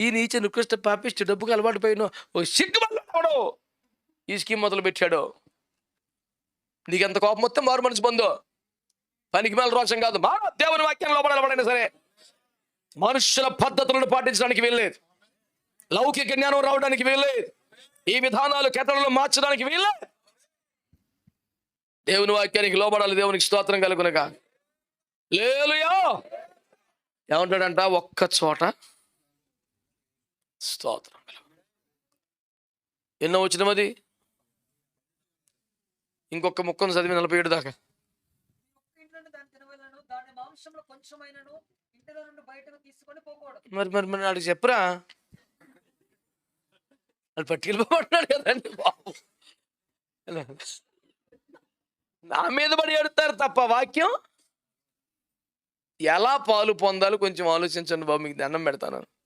ఈ నీచ నికృష్ట పాపిష్టి డబ్బుకి అలవాటు పోయిన ఓ సిగ్గు ఈ స్కీమ్ మొదలు పెట్టాడు నీకెంత కోపం వస్తే మారు మనసు పొందు. పనికి మేల రోషం కాదు. మా దేవుని వాక్యం లోపడైనా సరే మనుషుల పద్ధతులను పాటించడానికి వీల్లేదు. లౌకిక జ్ఞానం రావడానికి వీల్లేదు. ఈ విధానాలు కేతలను మార్చడానికి వీల్లేదు. దేవుని వాక్యానికి లోబడాలి. దేవునికి స్తోత్రం కలుగునగా. లేలుయా ఏమంటాడంట? ఒక్క చోట స్తోత్రం ఎన్నో వచ్చిన అది? ఇంకొక ముక్కను చదివి నలభై ఏడు దాకా. మరి మరి మరి నాడు చెప్పరా? అది పట్టుకెళ్ళిపోతున్నాడు కదండి బాబు. నా మీద పడి ఎడతారు తప్ప వాక్యం? ఎలా పాలు పొందాలో కొంచెం ఆలోచించండి బాబు మీకు దండం పెడతాను.